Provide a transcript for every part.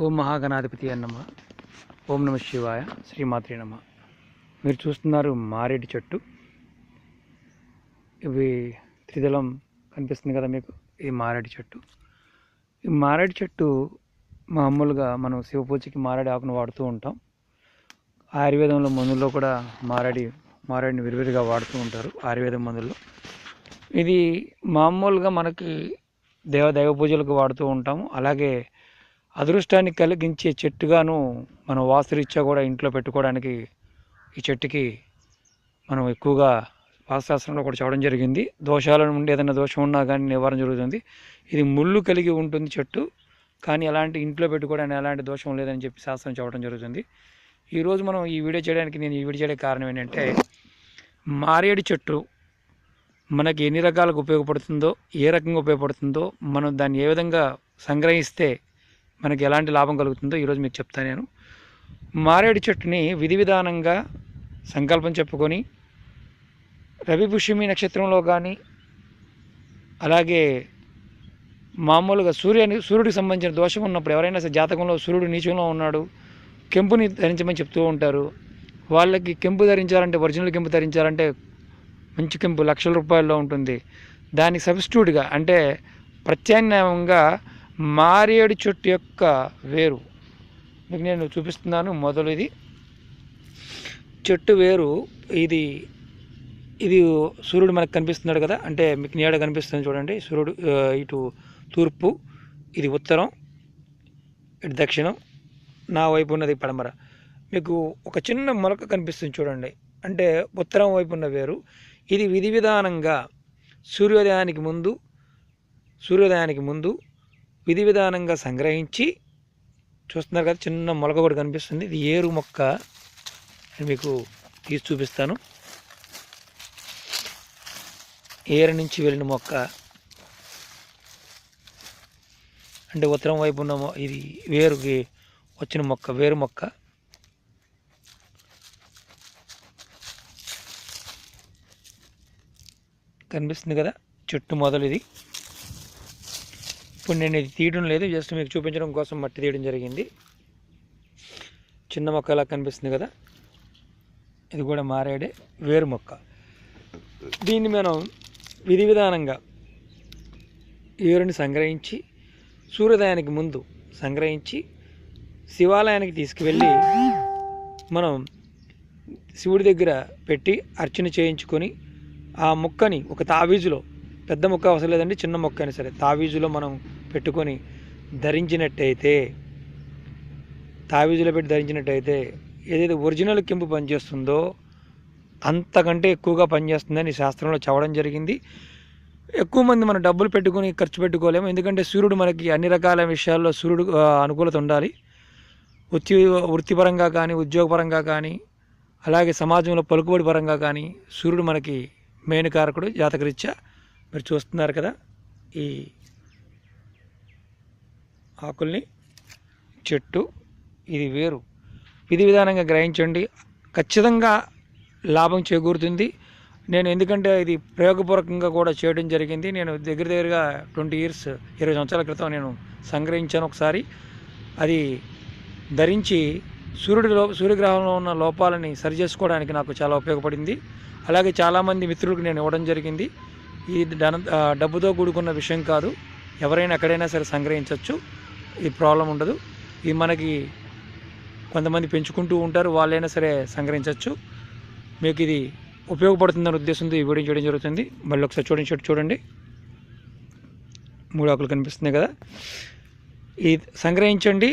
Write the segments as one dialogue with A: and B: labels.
A: ఓం మహాగణాధిపతి అన్నమ. ఓం నమ శివాయ. శ్రీమాత్రి నమ. మీరు చూస్తున్నారు మారేడు చెట్టు. ఇవి త్రిదళం కనిపిస్తుంది కదా మీకు? ఈ మారేడు చెట్టు. ఈ మారేడు చెట్టు మామూలుగా మనం శివపూజకి మారేడు ఆకును వాడుతూ ఉంటాం. ఆయుర్వేదంలో మందుల్లో కూడా మారేడి మారేడిని విరివిరిగా వాడుతూ ఉంటారు ఆయుర్వేదం మందుల్లో. ఇది మామూలుగా మనకి దేవ దైవ పూజలకు వాడుతూ ఉంటాము. అలాగే అదృష్టాన్ని కలిగించే చెట్టుగాను మనం వాస్తురీత్యా కూడా ఇంట్లో పెట్టుకోవడానికి ఈ చెట్టుకి మనం ఎక్కువగా వాస్తుశాస్త్రంలో కూడా చెప్పడం జరిగింది. దోషాల నుండి ఏదైనా దోషం ఉన్నా కానీ నివారణ జరుగుతుంది. ఇది ముళ్ళు కలిగి ఉంటుంది చెట్టు కానీ ఎలాంటి ఇంట్లో పెట్టుకోవడానికి ఎలాంటి దోషం లేదని చెప్పి శాస్త్రం చెప్పడం జరుగుతుంది. ఈరోజు మనం ఈ వీడియో చేయడానికి నేను ఈ వీడియో చేయడానికి కారణం ఏంటంటే మారేడు చెట్టు మనకి ఎన్ని రకాలకు ఉపయోగపడుతుందో ఏ రకంగా ఉపయోగపడుతుందో మనం దాన్ని ఏ విధంగా సంగ్రహిస్తే మనకి ఎలాంటి లాభం కలుగుతుందో ఈరోజు మీకు చెప్తాను నేను. మారేడు చెట్టుని విధి విధానంగా సంకల్పం చెప్పుకొని రవి పుష్యమి నక్షత్రంలో కానీ అలాగే మామూలుగా సూర్యుని సూర్యుడికి సంబంధించిన దోషం ఉన్నప్పుడు ఎవరైనా సరే జాతకంలో సూర్యుడు నీచంలో ఉన్నాడు కెంపుని ధరించమని చెప్తూ ఉంటారు. వాళ్ళకి కెంపు ధరించాలంటే ఒరిజినల్ కెంపు ధరించాలంటే మంచి కెంపు లక్షల రూపాయల్లో ఉంటుంది. దానికి సబ్స్టిట్యూట్గా అంటే ప్రత్యామ్నాయంగా మారేడు చెట్టు యొక్క వేరు. మీకు నేను చూపిస్తున్నాను మొదలు ఇది చెట్టు వేరు. ఇది ఇది సూర్యుడు మనకు కనిపిస్తున్నాడు కదా? అంటే మీకు నీడ కనిపిస్తుంది చూడండి. సూర్యుడు ఇటు తూర్పు ఇది ఉత్తరం ఇటు దక్షిణం నా వైపు ఉన్నది పడమర. మీకు ఒక చిన్న మొలక కనిపిస్తుంది చూడండి. అంటే ఉత్తరం వైపు ఉన్న వేరు. ఇది విధి విధానంగా సూర్యోదయానికి ముందు సూర్యోదయానికి ముందు విధి విధానంగా సంగ్రహించి చూస్తున్నారు కదా చిన్న మొలక కూడా కనిపిస్తుంది. ఇది ఏరు మొక్క మీకు తీసి చూపిస్తాను. ఏరు నుంచి వెళ్ళిన మొక్క. అంటే ఉత్తరం వైపు ఉన్న ఇది వేరుకి వచ్చిన మొక్క వేరు మొక్క. కనిపిస్తుంది కదా చెట్టు మొదలు ఇది. ఇప్పుడు నేను ఇది తీయడం లేదు. జస్ట్ మీకు చూపించడం కోసం మట్టి తీయడం జరిగింది. చిన్న మొక్క అలా కనిపిస్తుంది కదా? ఇది కూడా మారేడే వేరు మొక్క. దీన్ని మనం విధి విధానంగా ఏరుని సంగ్రహించి సూర్యోదయానికి ముందు సంగ్రహించి శివాలయానికి తీసుకువెళ్ళి మనం శివుడి దగ్గర పెట్టి అర్చన చేయించుకొని ఆ మొక్కని ఒక తావీజులో పెద్ద మొక్క అవసరం లేదండి చిన్న మొక్క అయినా సరే తావీజులో మనం పెట్టుకొని ధరించినట్టయితే తావీజులో పెట్టి ధరించినట్టయితే ఏదైతే ఒరిజినల్ కెంపు పనిచేస్తుందో అంతకంటే ఎక్కువగా పనిచేస్తుందని శాస్త్రంలో చవడం జరిగింది. ఎక్కువ మంది మనం డబ్బులు పెట్టుకొని ఖర్చు పెట్టుకోలేము. ఎందుకంటే సూర్యుడు మనకి అన్ని రకాల విషయాల్లో సూర్యుడు అనుకూలత ఉండాలి. వృత్తి వృత్తిపరంగా కానీ ఉద్యోగపరంగా కానీ అలాగే సమాజంలో పలుకుబడి పరంగా కానీ సూర్యుడు మనకి మెయిన్ కారకుడు జాతకరీత్యా మీరు చూస్తున్నారు కదా ఈ ఆకుల్ని చెట్టు ఇది వేరు. విధి విధానంగా గ్రహించండి. ఖచ్చితంగా లాభం చేకూరుతుంది. నేను ఎందుకంటే ఇది ప్రయోగపూర్వకంగా కూడా చేయడం జరిగింది. నేను దగ్గర దగ్గరగా ట్వంటీ ఇయర్స్ ఇరవై సంవత్సరాల క్రితం నేను సంగ్రహించాను ఒకసారి. అది ధరించి సూర్యుడి లో సూర్యగ్రహంలో ఉన్న లోపాలని సరి చేసుకోవడానికి నాకు చాలా ఉపయోగపడింది. అలాగే చాలామంది మిత్రులకు నేను ఇవ్వడం జరిగింది. ఇది డబ్బుతో కూడుకున్న విషయం కాదు. ఎవరైనా ఎక్కడైనా సరే సంగ్రహించవచ్చు ఈ ప్రాబ్లం ఉండదు. ఇది మనకి కొంతమంది పెంచుకుంటూ ఉంటారు వాళ్ళైనా సరే సంగ్రహించవచ్చు. మీకు ఇది ఉపయోగపడుతుందనే ఉద్దేశంతో ఈ వీడియో చేయడం జరుగుతుంది. మళ్ళీ ఒకసారి చూడండి చెట్టు చూడండి. మూడు ఆకులు కనిపిస్తున్నాయి కదా. ఇది సంగ్రహించండి.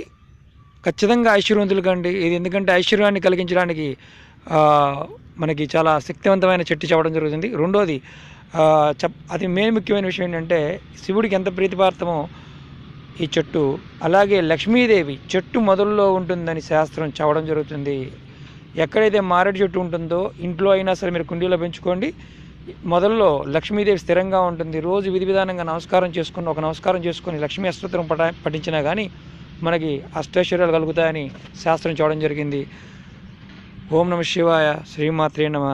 A: ఖచ్చితంగా ఐశ్వర్యవంతులు కండి. ఇది ఎందుకంటే ఐశ్వర్యాన్ని కలిగించడానికి మనకి చాలా శక్తివంతమైన చెట్టు చెప్పడం జరుగుతుంది. రెండోది చెప్ అది మెయిన్ ముఖ్యమైన విషయం ఏంటంటే శివుడికి ఎంత ప్రీతిపార్థమో ఈ చెట్టు. అలాగే లక్ష్మీదేవి చెట్టు మొదల్లో ఉంటుందని శాస్త్రం చెప్పడం జరుగుతుంది. ఎక్కడైతే మారేడు చెట్టు ఉంటుందో ఇంట్లో అయినా సరే మీరు కుండీలో పెంచుకోండి. మొదల్లో లక్ష్మీదేవి స్థిరంగా ఉంటుంది. రోజు విధి విధానంగా నమస్కారం చేసుకుని ఒక నమస్కారం చేసుకొని లక్ష్మీ అష్టోత్తరం పట పఠించినా కానీ మనకి అష్టైశ్వర్యాలు కలుగుతాయని శాస్త్రం చెప్పడం జరిగింది. ఓం నమ శివాయ. శ్రీమాత్రే నమ.